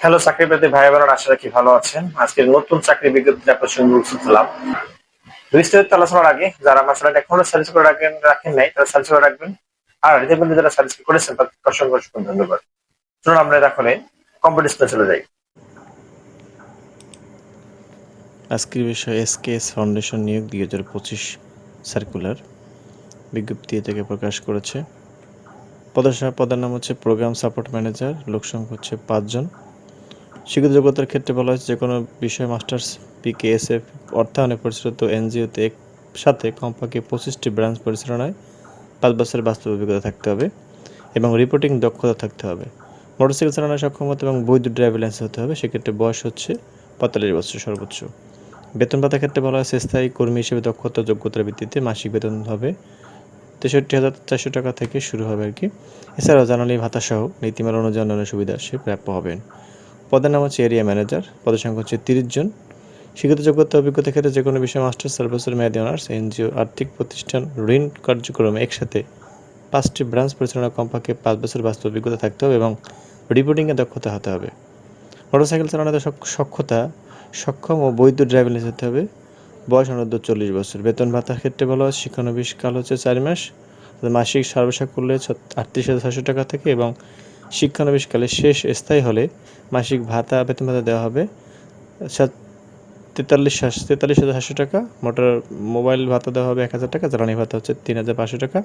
Hello চাকরি পেতে ভাই বোনেরা আশা রাখি ভালো আছেন। আজকের নতুন চাকরি বিজ্ঞপ্তি আপনার সঙ্গে হলাম বিস্তারিত আলোচনার আগে, যারা আমার চ্যানেলটা এখনও সার্চ করে রাখেন রাখেন নাই, তারা সার্চ করে রাখবেন। আর ইতিমধ্যে যারা সার্চ করেছেন, তাদেরকে অসংখ্য অসংখ্য ধন্যবাদ। চলুন, আমরা এখন কম্পিটিশনে চলে যাই। আজকের বিষয় এসকেএস ফাউন্ডেশন নিয়োগ দুই হাজার পঁচিশ সার্কুলার বিজ্ঞপ্তি এ থেকে প্রকাশ করেছে। পদের পদের নাম হচ্ছে প্রোগ্রাম সাপোর্ট ম্যানেজার লোকসংখ্যা হচ্ছে পাঁচজন। শিক্ষিত যোগ্যতার ক্ষেত্রে বলা হয়েছে যে কোনো বিষয়ে মাস্টার্স পিকেএসএফ অর্থায়নে পরিচালিত এনজিওতে এক সাথে কমপক্ষে পঁচিশটি ব্রাঞ্চ পরিচালনায় পাঁচ বছরের বাস্তব অভিজ্ঞতা থাকতে হবে এবং রিপোর্টিং দক্ষতা থাকতে হবে। মোটরসাইকেল চালানোর সক্ষমতা এবং বৈধ ড্রাইভিং লাইসেন্স হতে হবে, সেক্ষেত্রে বয়স হচ্ছে পঁয়তাল্লিশ বছর সর্বোচ্চ। বেতন ভাতার ক্ষেত্রে বলা হয়েছে স্থায়ী কর্মী হিসেবে দক্ষতা যোগ্যতার ভিত্তিতে মাসিক বেতন হবে তেষট্টি হাজার চারশো টাকা থেকে শুরু হবে আর কি। এছাড়াও জানালি ভাতা সহ নীতিমালা অনুযায়ী অন্যান্য সুবিধা সে প্রাপ্য হবেন। পদের নাম হচ্ছে এরিয়া ম্যানেজার। পদের সংখ্যা হচ্ছে তিরিশ জন। শিক্ষিত যোগ্যতা অভিজ্ঞতা ক্ষেত্রে যে কোনো বিষয়ে মাস্টার সার্ভিসের মেয়াদী অনার্স, এনজিও, আর্থিক প্রতিষ্ঠান, ঋণ কার্যক্রমে একসাথে পাঁচটি ব্রাঞ্চ পরিচালনা কমপক্ষে পাঁচ বছর বাস্তব অভিজ্ঞতা থাকতে হবে এবং রিপোর্টিংয়ে দক্ষতা হতে হবে। মোটরসাইকেল চালানোতে সক্ষতা, সক্ষম ও বৈধ ড্রাইভিং লাইসেন্স হতে হবে। বয়স অনূর্ধ্ব চল্লিশ বছর। বেতন ভাতার ক্ষেত্রে বলা হয় শিক্ষানবিশ কাল হচ্ছে চার মাস। মাসিক সর্বশেষ করলে আটত্রিশ হাজার ছশো টাকা থেকে এবং শিক্ষানবিশকালে শেষ স্থায়ী হলে মাসিক ভাতা, বেতন ভাতা দেওয়া হবে। তেতাল্লিশ তেতাল্লিশ হাজার সাতশো টাকা। মোটর মোবাইল ভাতা দেওয়া হবে এক হাজার টাকা। জ্বালানি ভাতা হচ্ছে তিন হাজার পাঁচশো টাকা।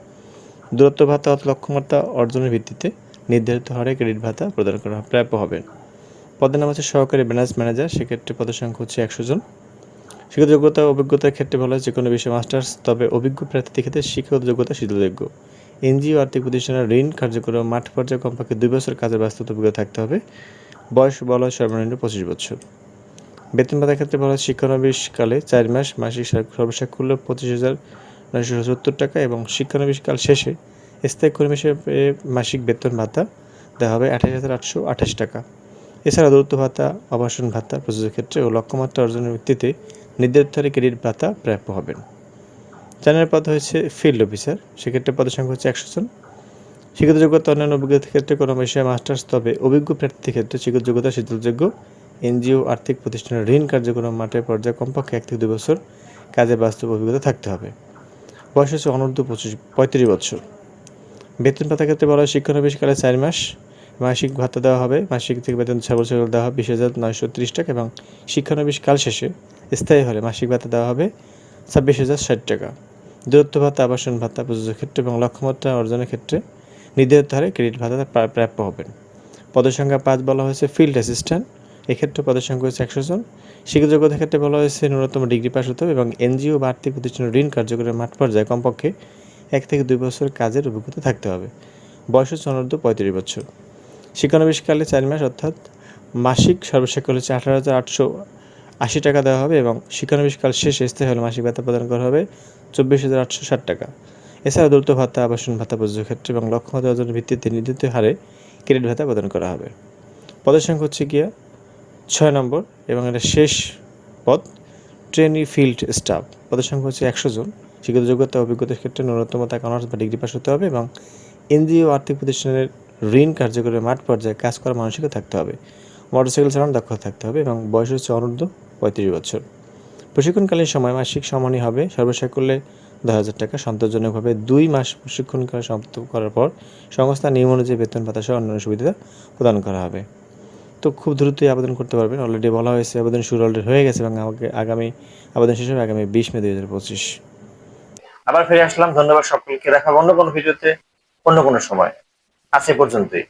দূরত্ব ভাতা লক্ষ্যমাত্রা অর্জনের ভিত্তিতে নির্ধারিত হারে ক্রেডিট ভাতা প্রদান করা প্রাপ্য হবে। পদের নাম হচ্ছে সহকারী ব্রাঞ্চ ম্যানেজার। সেক্ষেত্রে পদের সংখ্যা হচ্ছে একশো জন। শিক্ষাগত যোগ্যতা অভিজ্ঞতার ক্ষেত্রে বলা হয় যে কোনো বিষয়ে মাস্টার্স, তবে অভিজ্ঞ প্রার্থীদের ক্ষেত্রে শিক্ষাগত যোগ্যতা শিথিলযোগ্য এনজিও আর্থিক প্রতিষ্ঠানের ঋণ কার্যক্রম মাঠ পর্যায়ে কমপক্ষে দুই বছর কাজের বাস্তব অভিজ্ঞতা থাকতে হবে। বয়স বলা সর্বনিম্ন পঁচিশ বছর। বেতন ভাতার ক্ষেত্রে বলা হয় শিক্ষানবিশ কালে চার মাস, মাসিক সর্বশেষ করল পঁচিশ হাজার নয়শো সত্তর টাকা এবং শিক্ষানবিশ কাল শেষে স্থায়ী কর্মী হিসেবে মাসিক বেতন ভাতা দেওয়া হবে আঠাশ হাজার আটশো আঠাশ টাকা। এছাড়া দূরত্ব ভাতা আবাসন ভাতা প্রযোজ্য ক্ষেত্রে ও লক্ষ্যমাত্রা অর্জনের ভিত্তিতে নির্ধারিত হারে ক্রেডিট ভাতা প্রাপ্য হবেন। চ্যানেল পদ হয়েছে ফিল্ড অফিসার সেক্ষেত্রে পদের সংখ্যা হচ্ছে একশো জন। শিক্ষিত যোগ্যতা অন্যান্য অভিজ্ঞতার ক্ষেত্রে কোনো বিষয়ে মাস্টার্স, তবে অভিজ্ঞ প্রার্থীর ক্ষেত্রে শিক্ষিত যোগ্যতা শিথিলযোগ্য এনজিও, আর্থিক প্রতিষ্ঠানের ঋণ কার্যক্রম মাঠের পর্যায়ে কমপক্ষে এক থেকে দুই বছর কাজে বাস্তব অভিজ্ঞতা থাকতে হবে। বয়স হচ্ছে অনূর্ধ্ব পঁচিশ, পঁয়ত্রিশ বছর। বেতন ভাতার ক্ষেত্রে বলা হয় শিক্ষানবিশকালে চার মাস। মাসিক ভাতা দেওয়া হবে। মাসিক থেকে বেতন ছয় বছর দেওয়া হবে বিশ হাজার নয়শো ত্রিশ টাকা এবং শিক্ষানবিশ কাল শেষে স্থায়ী হলে মাসিক ভাতা দেওয়া হবে ছাব্বিশ হাজার ষাট টাকা। দূরত্ব ভাতা, আবাসন ভাতা, প্রযোজ্য ক্ষেত্রে এবং লক্ষ্যমাত্রা অর্জনের ক্ষেত্রে নির্ধারিত হারে ক্রেডিট ভাতা প্রাপ্য হবেন। পদের সংখ্যা পাঁচ বলা হয়েছে ফিল্ড অ্যাসিস্ট্যান্ট। এক্ষেত্রে পদের সংখ্যা হচ্ছে একশো জন। শিক্ষিত যোগ্যতার ক্ষেত্রে বলা হয়েছে ন্যূনতম ডিগ্রি পাস হতে হবে এবং এনজিও বা আর্থিক প্রতিষ্ঠানের ঋণ কার্যক্রমের মাঠ পর্যায়ে কমপক্ষে এক থেকে দুই বছর কাজের অভিজ্ঞতা থাকতে হবে। বয়স অনূর্ধ্ব পঁয়ত্রিশ বছর। শিক্ষানবিশকালে চার মাস, অর্থাৎ মাসিক সর্বশেষ হচ্ছে আঠারো হাজার আটশো আশি টাকা দেওয়া হবে এবং শিক্ষানবিশকাল শেষে স্থায়ী হলে মাসিক ভাতা প্রদান করা হবে চব্বিশ হাজার আটশো ষাট টাকা। এছাড়া দ্রুত ভাতা, আবাসন ভাতা প্রযোজ্য ক্ষেত্রে এবং লক্ষ্যমাত্রা অর্জনের ভিত্তিতে নির্ধারিত হারে ক্রেডিট ভাতা প্রদান করা হবে। পদের সংখ্যা হচ্ছে গিয়া ছয় নম্বর এবং এটা শেষ পদ ট্রেনি ফিল্ড স্টাফ পদের সংখ্যা হচ্ছে একশো জন। শিক্ষিত যোগ্যতা, অভিজ্ঞতার ক্ষেত্রে ন্যূনতম তাকে অনার্স বা ডিগ্রি পাস হতে হবে এবং এনজিও আর্থিক প্রতিষ্ঠানের ঋণ কার্যকরী মাঠ পর্যায়ে কাজ করার মানসিকতা থাকতে হবে। মোটরসাইকেল চালানোর দক্ষতা থাকতে হবে এবং বয়স হচ্ছে অনূর্ধ্ব পঁয়ত্রিশ বছর। প্রশিক্ষণকালীন সময় মাসিক সমানই হবে। সর্বশেষ করলে দশ হাজার টাকা। সন্তোষজনকভাবে দুই মাস প্রশিক্ষণকাল সমাপ্ত করার পর সংস্থা নিয়ম অনুযায়ী বেতন ভাতা সহ অন্যান্য সুবিধা প্রদান করা হবে। তো খুব দ্রুতই আবেদন করতে পারবেন। অলরেডি বলা হয়েছে, আবেদন শুরু অলরেডি হয়ে গেছে এবং আমাকে আগামী আবেদন শেষ হবে আগামী বিশ মে দুই হাজার পঁচিশ। আবার ফিরে আসলাম। ধন্যবাদ সকলকে। দেখা অন্য কোনো ভিডিওতে অন্য কোনো সময়। আজ পর্যন্তই।